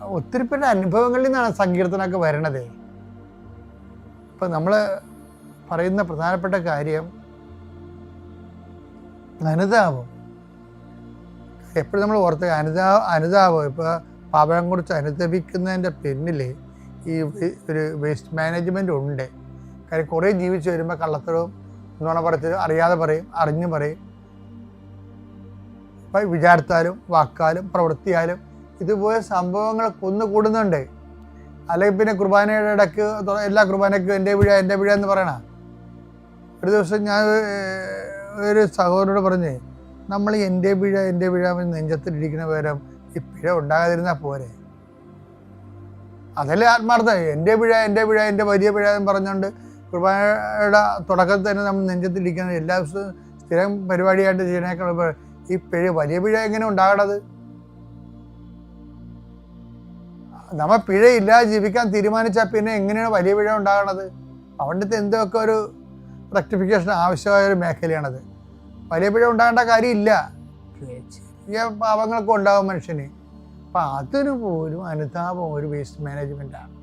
ഒത്തിരി പേരുടെ അനുഭവങ്ങളിൽ നിന്നാണ് സങ്കീർത്തനമൊക്കെ വരണത്. ഇപ്പം നമ്മൾ പറയുന്ന പ്രധാനപ്പെട്ട കാര്യം അനുതാപം. എപ്പോഴും നമ്മൾ ഓർത്ത് അനുതാ അനുതാപം. ഇപ്പോൾ പാപം കുറിച്ച് അനുദപിക്കുന്നതിന്റെ പിന്നിൽ ഈ ഒരു വേസ്റ്റ് മാനേജ്മെന്റ് ഉണ്ട്. കാര്യം കുറേ ജീവിച്ച് വരുമ്പോൾ കള്ളത്തരവും നുണ പറച്ചിലും അറിയാതെ പറയും അറിഞ്ഞു പറയും. ഇപ്പം വിചാരത്താലും വാക്കാലും പ്രവൃത്തിയാലും ഇതുപോലെ സംഭവങ്ങൾ കുന്നുകൂടുന്നുണ്ട്. അല്ലെങ്കിൽ പിന്നെ കുർബാനയുടെ ഇടയ്ക്ക് എല്ലാ കുർബാനയ്ക്കും എന്റെ വീഴ എന്റെ വീഴ എന്ന് പറയണ. ഒരു ദിവസം ഞാൻ ഒരു സഹോദരനോട് പറഞ്ഞേ നമ്മൾ എന്റെ പിഴ എന്റെ പിഴ നെഞ്ചത്തിലിരിക്കുന്ന പകരം ഈ പിഴ ഉണ്ടാകാതിരുന്നാൽ പോരെ? അതല്ലേ ആത്മാർത്ഥം. എന്റെ പിഴ എന്റെ പിഴ എന്റെ വലിയ പിഴ എന്ന് പറഞ്ഞുകൊണ്ട് കുർബാനയുടെ തുടക്കത്തിൽ തന്നെ നമ്മൾ നെഞ്ചത്തിലിരിക്കുന്നത് എല്ലാ ദിവസവും സ്ഥിരം പരിപാടിയായിട്ട് ചെയ്യണേക്കാൾ ഈ പിഴ വലിയ പിഴ എങ്ങനെ ഉണ്ടാകണത്? നമ്മ പിഴയില്ലാതെ ജീവിക്കാൻ തീരുമാനിച്ചാൽ പിന്നെ എങ്ങനെയാണ് വലിയ പിഴ ഉണ്ടാകണത്? അവിടുത്തെ എന്തൊക്കെ ഒരു റെക്ടിഫിക്കേഷൻ ആവശ്യമായ ഒരു മേഖലയാണത്. വലിയ പിഴ ഉണ്ടാകേണ്ട കാര്യമില്ല. ചെറിയ പാപങ്ങളൊക്കെ ഉണ്ടാകും മനുഷ്യന്. അപ്പം അതിന് പോലും അനുതാപം ഒരു വേസ്റ്റ് മാനേജ്മെന്റാണ്